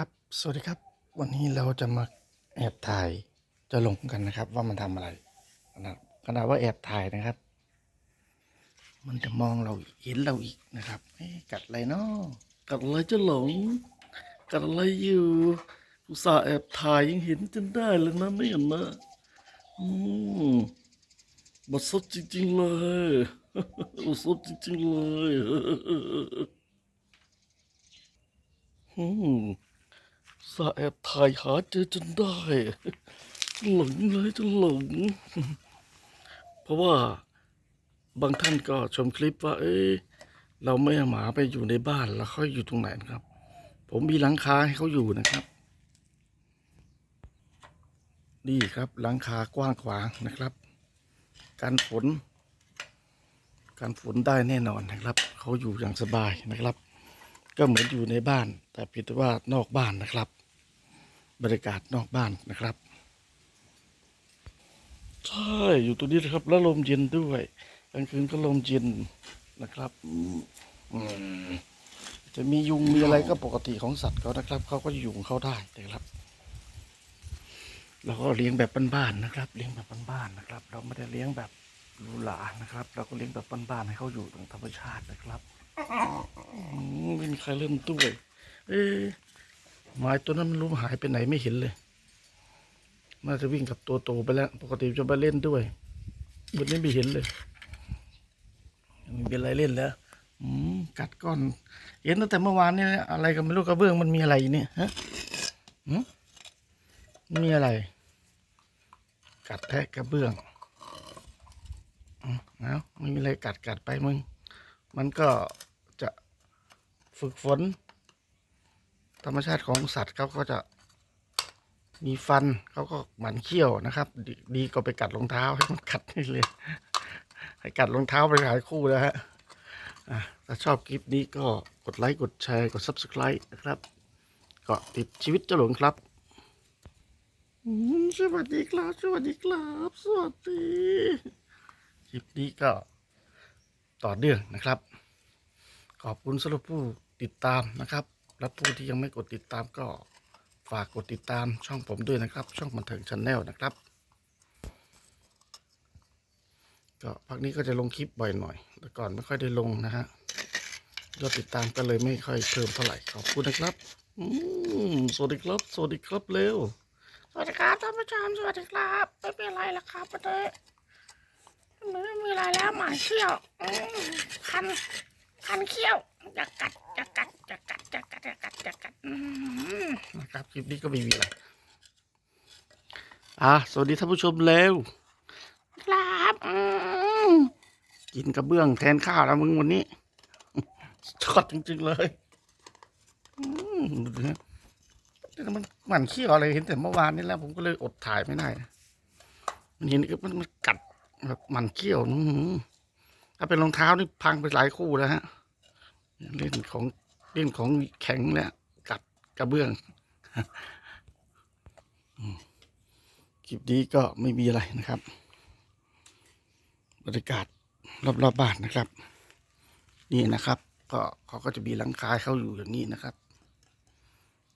ครับ สวัสดีครับ วันนี้เราจะมาแอบถ่ายเจะลงกันนะครับ ว่ามันทำอะไรขนาดขนาดว่าแอบถ่ายนะครับ มันจะมองเราเห็นเราอีกนะครับกัดอะไรเนาะกัดอะไรเจะหลง กัดอะไรอยู่อุตส่าห์แอบถ่ายยังเห็นจนได้เลยนะเนี่ยนนะอืมบัดซดจริง ๆ เลยบัดซดจริง ๆ เลยอืม สาแอบถ่ายหาเจอจนได้ หลงเลยจะหลง เพราะว่าบางท่านก็ชมคลิปว่า เอ้ยเราไม่เอาหมาไปอยู่ในบ้านแล้วเขาอยู่ตรงไหนนะครับ ผมมีหลังคาให้เขาอยู่นะครับ นี่ครับหลังคากว้างขวางนะครับ การฝนการฝนได้แน่นอนนะครับเขาอยู่อย่างสบายนะครับ ก็เหมือนอยู่ในบ้าน แต่เพียงแต่ว่านอกบ้านนะครับ บรรยากาศนอกบ้านนะครับใช่อยู่ตรงนี้นะครับแล้วลมเย็นด้วยกลางคืนก็ลมเย็นนะครับจะมียุงมีอะไรก็ปกติของสัตว์เขานะครับเขาก็อยู่ของเขาได้นะครับเราก็เลี้ยงแบบบ้านๆนะครับ เลี้ยงแบบบ้านๆนะครับ เราไม่ได้เลี้ยงแบบหรูหรานะครับ เราก็เลี้ยงแบบบ้านๆให้เขาอยู่ตามธรรมชาตินะครับมไม่มีใครเล่นด้วย เอ๊ ไม้ตัวนั้นมันรู้หายไปไหนไม่เห็นเลย น่าจะวิ่งกับตัวโตไปแล้ว ปกติจะมาเล่นด้วยวันนี้ไม่เห็นเลยไมันเป็นไรเล่นแล้วอืมกัดก้อนเห็นตั้งแต่เมื่อวานนี่อะไรกันไม่รู้กระเบื้องมันมีอะไรเนี่ยฮะหืมมีอะไร กัดแทะกระเบื้องอืมเอาไม่มีอะไรกัดกัดไปมึง มันก็จะฝึกฝน ธรรมชาติของสัตว์เขาก็จะมีฟันเขาก็หมันเขี้ยวนะครับดดีก็ไปกัดรองเท้าให้มันกัดนี่เลย ให้กัดรองเท้าไปหลายคู่แล้วฮะอะถ้าชอบคลิปนี้ก็กดไลค์กดแชร์กด subscribe นะครับก็ติดชีวิตเจ้าหลงครับอืมสวัสดีครับ สวัสดีครับ สวัสดีคลิปนี้ก็ต่อเนื่องนะครับ ขอบคุณสำหรับผู้ติดตามนะครับ และผู้ที่ยังไม่กดติดตามก็ฝากกดติดตามช่องผมด้วยนะครับ ช่องบันเทิงชาแนลนะครับ ก็พักนี้ก็จะลงคลิปบ่อยหน่อย แต่ก่อนไม่ค่อยได้ลงนะฮะยอดติดตามก็เลยไม่ค่อยเพิ่มเท่าไหร่ขอบคุณนะครับสวัสดีครับ สวัสดีครับเร็ว สวัสดีครับท่านผู้ชมสวัสดีครับ ไม่เป็นไรละครับประเดไม่มีอะไรแล้วหมาเขี้ยวคันคันเขี้ยวจะกัดจะกัดจะกัดจะกัด จะกัดจะกัดนะครับคลิปนี้ก็ไม่มีอะไรอะสวัสดีท่านผู้ชมเร็วครับกินกระเบื้องแทนข้าวแล้วมึงวันนี้ชอดจริงๆเลยอืมดูดิแต่มันหมันขี้อะไรเห็นแต่เมื่อวานนี้แล้ว ผมก็เลยอดถ่ายไม่ได้ มันเห็นมันมันกัดแบบหมันเขี้ยวอื้อหือถ้าเป็นรองเท้านี่พังไปหลายคู่แล้วฮะ เล่นของ เล่นของแข็งแล้วกัดกระเบื้องคลิปนี้ก็ไม่มีอะไรนะครับ บรรยากาศรอบๆบบ้านนะครับ นี่นะครับ ก็เขาก็จะมีหลังคาเขาอยู่อย่างนี้นะครับ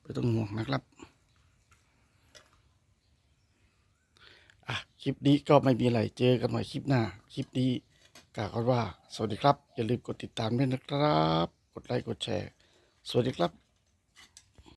ไม่ต้องห่วงนะครับอะคลิปนี้ก็ไม่มีอะไรเจอกันใหม่คลิปหน้า คลิปนี้กล่าวกันว่า สวัสดีครับ อย่าลืมกดติดตามด้วยนะครับ กดไลค์กดแชร์ สวัสดีครับ